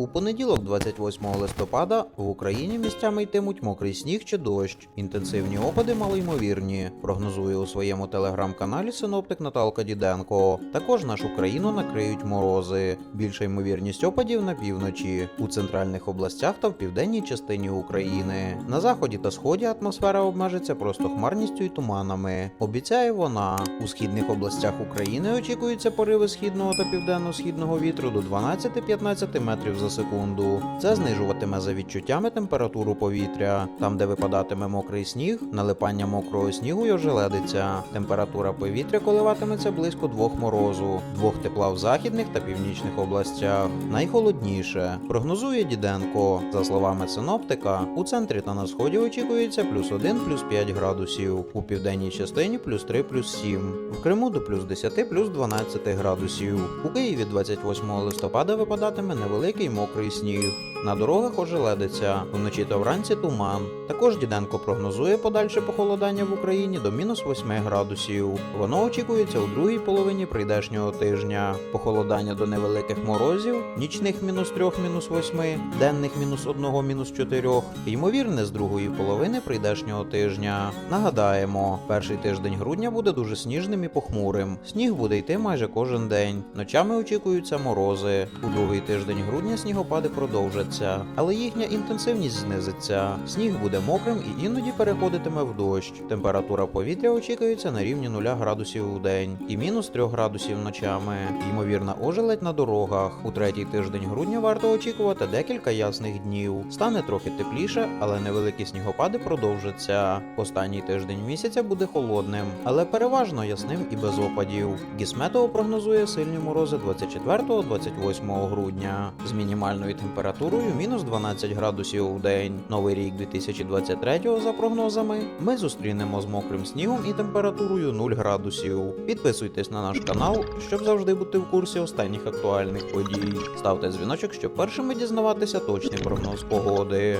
У понеділок, 28 листопада, в Україні місцями йтимуть мокрий сніг чи дощ. Інтенсивні опади малоймовірні, прогнозує у своєму телеграм-каналі синоптик Наталка Діденко. Також нашу країну накриють морози. Більша ймовірність опадів на півночі, у центральних областях та в південній частині України. На заході та сході атмосфера обмежиться просто хмарністю і туманами. Обіцяє вона. У східних областях України очікуються пориви східного та південно-східного вітру до 12-15 метрів за секунду. Це знижуватиме за відчуттями температуру повітря. Там, де випадатиме мокрий сніг, налипання мокрого снігу й ожеледиться. Температура повітря коливатиметься близько двох морозу, двох тепла в західних та північних областях. Найхолодніше прогнозує Діденко. За словами синоптика, у центрі та на сході очікується плюс 1, плюс 5 градусів, у південній частині плюс 3, плюс 7, в Криму до плюс 10, плюс 12 градусів. У Києві 28 листопада випадатиме невеликий мокрий сніг. На дорогах ожеледиться, вночі та вранці туман. Також Діденко прогнозує подальше похолодання в Україні до мінус 8 градусів. Воно очікується у другій половині прийдешнього тижня. Похолодання до невеликих морозів, нічних мінус 3, мінус 8, денних мінус 1, мінус 4, ймовірне з другої половини прийдешнього тижня. Нагадаємо, перший тиждень грудня буде дуже сніжним і похмурим. Сніг буде йти майже кожен день. Ночами очікуються морози. У другий тиждень грудня снігопади продовжаться, але їхня інтенсивність знизиться. Сніг буде мокрим і іноді переходитиме в дощ. Температура повітря очікується на рівні 0 градусів у день і мінус 3 градусів ночами. Ймовірна ожеледь на дорогах. У третій тиждень грудня варто очікувати декілька ясних днів. Стане трохи тепліше, але невеликі снігопади продовжаться. Останній тиждень місяця буде холодним, але переважно ясним і без опадів. Гісметео прогнозує сильні морози 24-28 грудня з мінімальною температурою мінус 12 градусів у день. Новий рік 2023 за прогнозами ми зустрінемо з мокрим снігом і температурою 0 градусів. Підписуйтесь на наш канал, щоб завжди бути в курсі останніх актуальних подій. Ставте дзвіночок, щоб першими дізнаватися точний прогноз погоди.